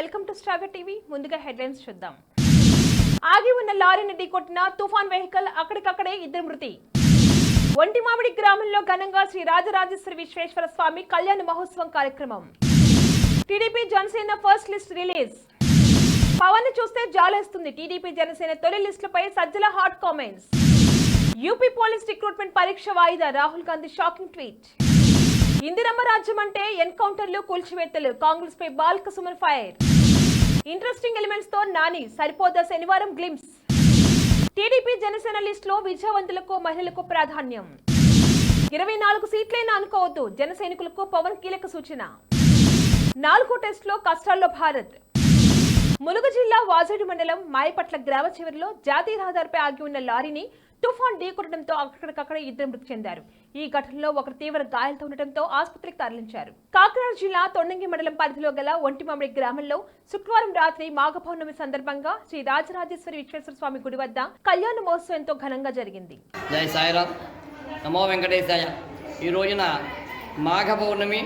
Welcome to స్ట్రాగర్ TV. ముందుగా headlines చూద్దాం. ఆగి ఉన్న లారీని ఢీకొట్టిన తుఫాన్ వెహికల్ అక్కడికక్కడే ఇద్దరు మృతి. ఒంటి మామిడి గ్రామంలో ఘనంగా శ్రీ రాజరాజేశ్వరి విశ్వేశ్వర స్వామి కళ్యాణ మహోత్సవం కార్యక్రమం. TDP Janasena first list release. పవన్ని చూస్తే జాలేస్తుంది. టీడీపీ జనసేన తొలి లిస్టులపై Sajjala hot comments. UP police recruitment పరీక్ష వాయిదా. Rahul Gandhi shocking tweet. Indiramma రాజ్యం అంటే ఎన్కౌంటర్లు కూల్చివేతలు. కాంగ్రెస్ పై బాల్క సుమన్ ఫైర్. ఇంట్రెస్టింగ్ ఎలిమెంట్స్తో నాని సరిపోద్ద శనివారం గ్లిమ్స్ టీడీపీ జనసేన లిస్టులో విద్యావంతులకు మహిళలకు ప్రాధాన్యం. ఇరవై నాలుగు సీట్లైనా అనుకోవద్దు జన సైనికులకు పవన్ కీలక సూచన. నాలుగో టెస్టులో కష్టాల్లో భారత్. ములుగు జిల్లా వాజేడు మండలం మాయపట్ల గ్రామ చివరిలో జాతీయ రహదారిపై ఆగి ఉన్న లారీని తుఫాన్ ఢీకొట్టడంతో అక్కడికక్కడ ఇద్దరు మృతి చెందారు. ఈ ఘటనలో ఒకరు తీవ్ర గాయాలతో ఉండటంతో ఆసుపత్రికి తరలించారు. కాకినాడ జిల్లా తొండంగి మండలం పరిధిలో గల ఒంటిమామిడి గ్రామంలో శుక్రవారం రాత్రి మాఘ పౌర్ణమి సందర్భంగా శ్రీ రాజరాజేశ్వరి విశ్వేశ్వర స్వామి గుడి వద్ద కళ్యాణ మహోత్సవం ఎంతో ఘనంగా జరిగింది. జై సాయిరామ్. నమో వెంకటేశాయ. ఈ రోజున మాఘ పౌర్ణమి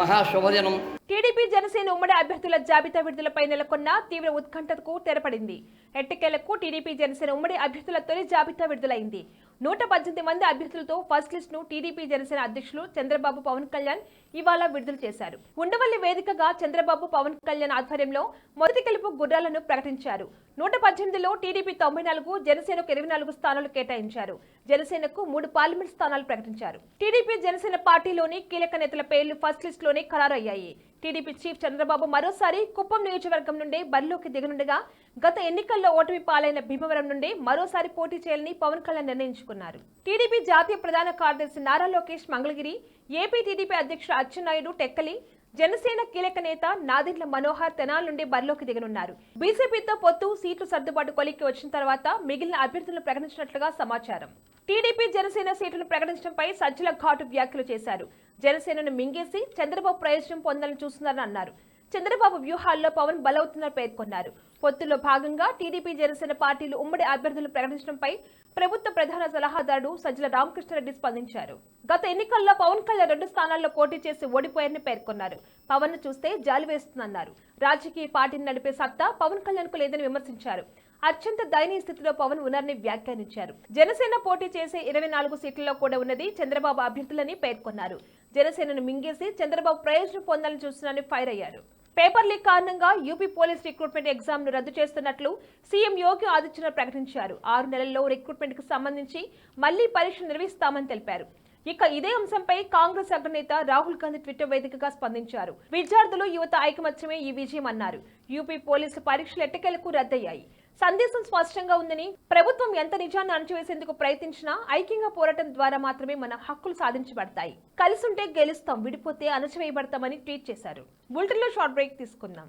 మహాశుభదినం టీడీపీ జనసేన ఉమ్మడి అభ్యర్థుల జాబితా విడుదలపై నెలకొన్న తీవ్ర ఉత్కంఠకు తెరపడింది. ఎట్టకేలకు టీడీపీ జనసేన ఉమ్మడి అభ్యర్థుల తొలి జాబితా విడుదలైంది. నూట పద్దెనిమిది మంది అభ్యర్థులతో ఫస్ట్ లిస్ట్ను టీడీపీ జనసేన అధ్యక్షులు చంద్రబాబు పవన్ కళ్యాణ్ ఇవాళ విడుదల చేశారు. ఉండవల్లి వేదికగా చంద్రబాబు పవన్ కళ్యాణ్ ఆధ్వర్యంలో మొదటి గెలుపు గుర్రాలను ప్రకటించారు. నూట పద్దెనిమిదిలో టీడీపీ తొంభై నాలుగు జనసేనకు ఇరవై నాలుగు స్థానాలు కేటాయించారు. జనసేనకు మూడు పార్లమెంట్ స్థానాలు ప్రకటించారు. టీడీపీ జనసేన పార్టీలోని కీలక నేతల పేర్లు ఫస్ట్ లిస్ట్లోనే ఖరారయ్యాయి. టీడీపీ చీఫ్ చంద్రబాబు మరోసారి కుప్పం నియోజకవర్గం నుండి బరిలోకి దిగనుండగా గత ఎన్నికల్లో ఓటమి పాలైన భీమవరం నుండి మరోసారి పోటీ చేయాలని పవన్ కళ్యాణ్ నిర్ణయించుకున్నారు. టీడీపీ జాతీయ ప్రధాన కార్యదర్శి నారా లోకేష్ మంగళగిరి ఏపీ టీడీపీ అధ్యక్షుడు అచ్చెన్నాయుడు టెక్కలి జనసేన కీలక నేత నాదిర్ల మనోహర్ తెనాల నుండి బరిలోకి దిగనున్నారు. బీజేపీతో పొత్తు సీట్లు సర్దుబాటు కొలిక్కి వచ్చిన తర్వాత మిగిలిన అభ్యర్థులను ప్రకటించినట్లుగా సమాచారం. టీడీపీ జనసేన సీట్లను ప్రకటించడంపై సజ్జల ఘాటు వ్యాఖ్యలు చేశారు. జనసేనను మింగేసి చంద్రబాబు ప్రయోజనం పొందాలని చూస్తున్నారని అన్నారు. చంద్రబాబు వ్యూహాల్లో పవన్ బలవుతున్నారని పేర్కొన్నారు. పొత్తులో భాగంగా టీడీపీ జనసేన పార్టీలు ఉమ్మడి అభ్యర్థులు ప్రకటించడంపై ప్రభుత్వ ప్రధాన సలహాదారుడు సజ్జల రామకృష్ణారెడ్డి స్పందించారు. గత ఎన్నికల్లో పవన్ కళ్యాణ్ రెండు స్థానాల్లో పోటీ చేసి ఓడిపోయారని పేర్కొన్నారు. పవన్ను చూస్తే జాలి వేస్తుందన్నారు. రాజకీయ పార్టీని నడిపే సత్తా పవన్ కళ్యాణ్కు లేదని విమర్శించారు. అత్యంత దయనీయ స్థితిలో పవన్ ఉన్నారని వ్యాఖ్యానించారు. జనసేన పోటీ చేసే ఇరవై నాలుగు సీట్లలో కూడా ఉన్నది చంద్రబాబు అభ్యర్థులని పేర్కొన్నారు. జనసేనను మింగేసి చంద్రబాబు ప్రయోజనం పొందాలని చూస్తున్నారని ఫైర్ అయ్యారు. పేపర్ లీక్ కారణంగా యూపీ పోలీస్ రిక్రూట్మెంట్ ఎగ్జామ్ను రద్దు చేస్తున్నట్లు సీఎం యోగి ఆదిత్యనాథ్ ప్రకటించారు. ఆరు నెలల్లో రిక్రూట్మెంట్కు సంబంధించి మళ్ళీ పరీక్ష నిర్వహిస్తామని తెలిపారు. ఇక ఇదే అంశంపై కాంగ్రెస్ అగ్రనేత రాహుల్ గాంధీ ట్విట్టర్ వేదికగా స్పందించారు. విద్యార్థులు యువత ఐకమత్యమే ఈ విజయం అన్నారు. యూపీ పోలీసుల పరీక్షలు ఎట్టకేలకు రద్దయ్యాయి. సందేశం స్పష్టంగా ఉందని ప్రభుత్వం ఎంత నిజాన్ని అణచివేసేందుకు ప్రయత్నించినా ఐక్యంగా పోరాటం ద్వారా మాత్రమే మన హక్కులు సాధించబడతాయి. కలిసుంటే గెలుస్తాం విడిపోతే అణచివేయబడతామని ట్వీట్ చేశారు. బులెటిన్లో షార్ట్ బ్రేక్ తీసుకుందాం.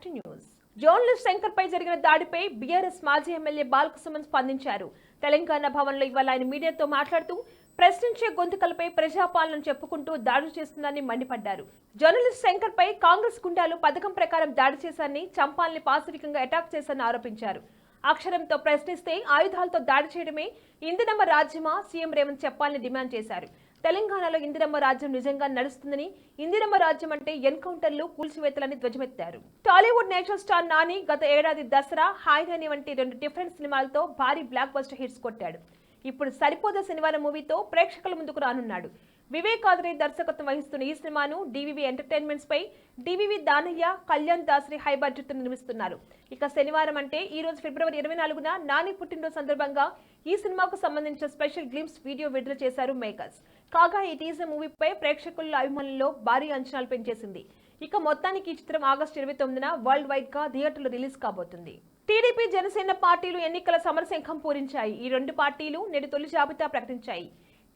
Back to news. Journalist Shankar పై జరిగిన దాడిపై బీఆర్ఎస్ మాజీ ఎమ్మెల్యే బాలకృష్ణ స్పందించారు. తెలంగాణ భవన్లో ఇవాళ ఆయన మీడియాతో మాట్లాడుతూ ప్రశ్నించే గొంతుకలపై ప్రజాపాలన చెప్పుకుంటూ దాడులు చేస్తుందని మండిపడ్డారు. జర్నలిస్ట్ శంకర్ పై కాంగ్రెస్ గుండాలు పథకం ప్రకారం దాడి చేశారని చంపాలని పాశవికంగా అటాక్ చేశారని ఆరోపించారు. అక్షరంతో ప్రశ్నిస్తే ఆయుధాలతో దాడి చేయడమే ఇందిరమ్మ రాజ్యమా? సీఎం రేవంత్ చెప్పాలని డిమాండ్ చేశారు. తెలంగాణలో ఇందిరమ్మ రాజ్యం నిజంగా నడుస్తుందని ఇందిరమ్మ రాజ్యం అంటే ఎన్కౌంటర్లు కూల్చివేతలని ధ్వజమెత్తారు. టాలీవుడ్ నేషనల్ స్టార్ నాని గత ఏడాది దసరా హాయ్ వంటి రెండు డిఫరెంట్ సినిమాలతో భారీ బ్లాక్ బస్టర్ హిట్స్ కొట్టాడు. ఇప్పుడు సరిపోద శనివారం మూవీతో ప్రేక్షకుల ముందుకు రానున్నాడు. వివేక్ ఆదరే దర్శకత్వం వహిస్తున్న ఈ సినిమాను డివివి ఎంటర్టైన్మెంట్స్ పై DVV Danayya Kalyan Dasari high budget నిర్మిస్తున్నారు. ఇక శనివారం అంటే ఈ రోజు ఫిబ్రవరి ఇరవై నాలుగున నాని పుట్టినరోజు సందర్భంగా ఈ సినిమాకు సంబంధించిన స్పెషల్ గ్లిమ్స్ వీడియో విడుదల చేశారు మేకర్స్. కాగా ఈ టీజర్ మూవీపై ప్రేక్షకుల అభిమానుల్లో భారీ అంచనాలు పెంచేసింది. ఇక మొత్తానికి ఈ చిత్రం ఆగస్టు ఇరవై తొమ్మిదిన వరల్డ్ వైడ్గా థియేటర్లు రిలీజ్ కాబోతుంది. టీడీపీ జనసేన పార్టీలు ఎన్నికల సమరశంఖం పూరించాయి. ఈ రెండు పార్టీలు నేడు తొలి జాబితా ప్రకటించాయి.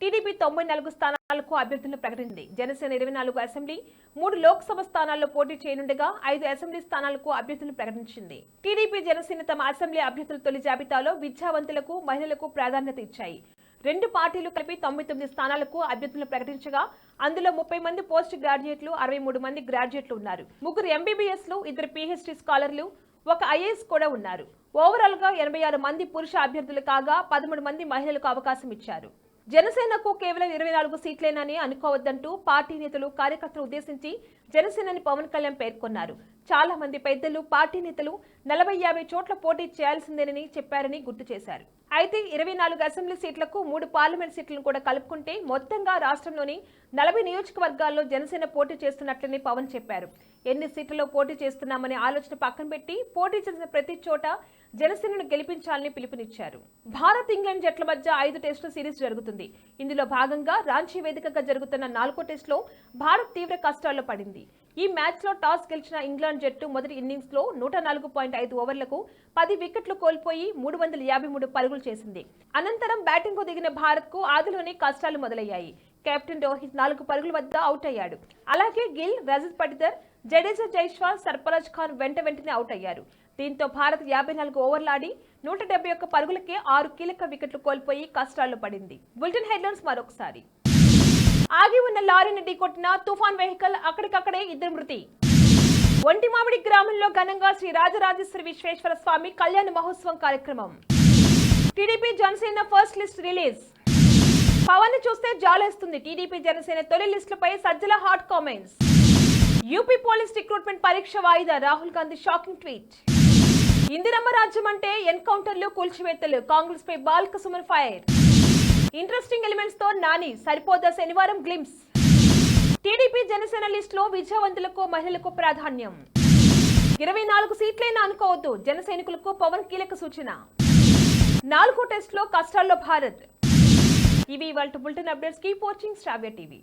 టీడీపీ తొంభై నాలుగు స్థానాలకు అభ్యర్థులను ప్రకటించింది. జనసేన ఇరవై నాలుగు అసెంబ్లీ మూడు లోక్సభ స్థానాల్లో పోటీ చేయనుండగా ఐదు అసెంబ్లీ స్థానాలకు అభ్యర్థులను ప్రకటించింది. టీడీపీ జనసేన తమ అసెంబ్లీ అభ్యర్థుల తొలి జాబితాలో విద్యావంతులకు మహిళలకు ప్రాధాన్యత ఇచ్చాయి. రెండు పార్టీలు కలిపి తొంభై తొమ్మిది స్థానాలకు అభ్యర్థులను ప్రకటించగా అందులో ముప్పై మంది పోస్ట్ గ్రాడ్యుయేట్లు అరవై మూడు మంది గ్రాడ్యుయేట్లు ఉన్నారు. ముగ్గురు ఎంబీబీఎస్లు ఇద్దరు పీహెచ్డీ స్కాలర్లు ఒక ఐఏఎస్ కూడా ఉన్నారు. ఓవరాల్గా ఎనభై ఆరు మంది పురుష అభ్యర్థులు కాగా పదమూడు మంది మహిళలకు అవకాశం ఇచ్చారు. జనసేనకు కేవలం ఇరవై నాలుగు సీట్లేనని అనుకోవద్దంటూ పార్టీ నేతలు కార్యకర్తలు ఉద్దేశించి జనసేనని పవన్ కళ్యాణ్ పేర్కొన్నారు. చాలా మంది పెద్దలు పార్టీ నేతలు నలభై యాభై చోట్ల పోటీ చేయాల్సిందేనని చెప్పారని గుర్తు చేశారు. అయితే ఇరవై నాలుగు అసెంబ్లీ సీట్లకు మూడు పార్లమెంట్ సీట్లను కూడా కలుపుకుంటే మొత్తంగా రాష్ట్రంలోని నలభై నియోజకవర్గాల్లో జనసేన పోటీ చేస్తున్నట్లని పవన్ చెప్పారు. ఎన్ని సీట్లలో పోటీ చేస్తున్నామనే ఆలోచన పక్కన పెట్టి పోటీ చేసిన ప్రతి చోట జనసేనను గెలిపించాలని పిలుపునిచ్చారు. భారత్ ఇంగ్లాండ్ జట్ల మధ్య ఐదు టెస్టుల సిరీస్ జరుగుతుంది. ఇందులో భాగంగా రాంచీ వేదికగా జరుగుతున్న నాలుగో టెస్టులో భారత్ తీవ్ర కష్టాల్లో పడింది. ఈ మ్యాచ్లో టాస్ గెలిచిన ఇంగ్లాండ్ జట్టు మొదటి ఇన్నింగ్స్లో నూట నాలుగు పాయింట్ ఐదు ఓవర్లకు పది వికెట్లు కోల్పోయి మూడు వందల యాభై మూడు పరుగులు చేసింది. అనంతరం బ్యాటింగ్కు దిగిన భారత్కు ఆదిలోనే కష్టాలు మొదలయ్యాయి. కెప్టెన్ రోహిత్ నాలుగు పరుగుల వద్ద అవుట్ అయ్యాడు. అలాగే గిల్ రజత్ పటిదర్ జడేజా జైష్వాల్ సర్ఫరాజ్ ఖాన్ వెంట వెంటనే అవుట్ అయ్యారు. దీంతో భారత్ యాభై నాలుగు ఓవర్లాడి నూట డెబ్బై ఒక్క పరుగులకే ఆరు కీలక వికెట్లు కోల్పోయి కష్టాల్లో పడింది. బులెటిన్ హెడ్లైన్స్ మరొకసారి. ఆగి ఉన్న లారీని ఢీకొట్టిన తుఫాన్ వెహికల్ అక్కడికక్కడే ఇద్దరు మృతి. ఒంటిమామిడి గ్రామంలో ఘనంగా శ్రీ రాజరాజేశ్వరి విశ్వేశ్వర స్వామి కళ్యాణ మహోత్సవం కార్యక్రమం. TDP Janasena first list release. పవన్ని చూస్తే జాలేస్తుంది టీడీపీ జనసేన తొలి లిస్టులపై Sajjala hot comments. UP police recruitment పరీక్ష వాయిదా రాహుల్ గాంధీ షాకింగ్ ట్వీట్. ఇందిరమ్మ రాజ్యం అంటే ఎన్కౌంటర్లు కూల్చివేతలు కాంగ్రెస్ పై బాల్క సుమన్ ఫైర్. ఇంట్రెస్టింగ్ ఎలిమెంట్స్తో నాని సరిపోదా శనివారం గ్లిమ్స్ టీడీపీ జనసేన లిస్టులో విద్యావంతులకు మహిళలకు ప్రాధాన్యం. ఇరవై నాలుగు సీట్లైనా అనుకోవద్దు జన సైనికులకు పవన్ కీలక సూచన. నాలుగో టెస్ట్లో కష్టాల్లో భారత్. ఇవి ఇవాళ bulletin updates keep watching Shravya TV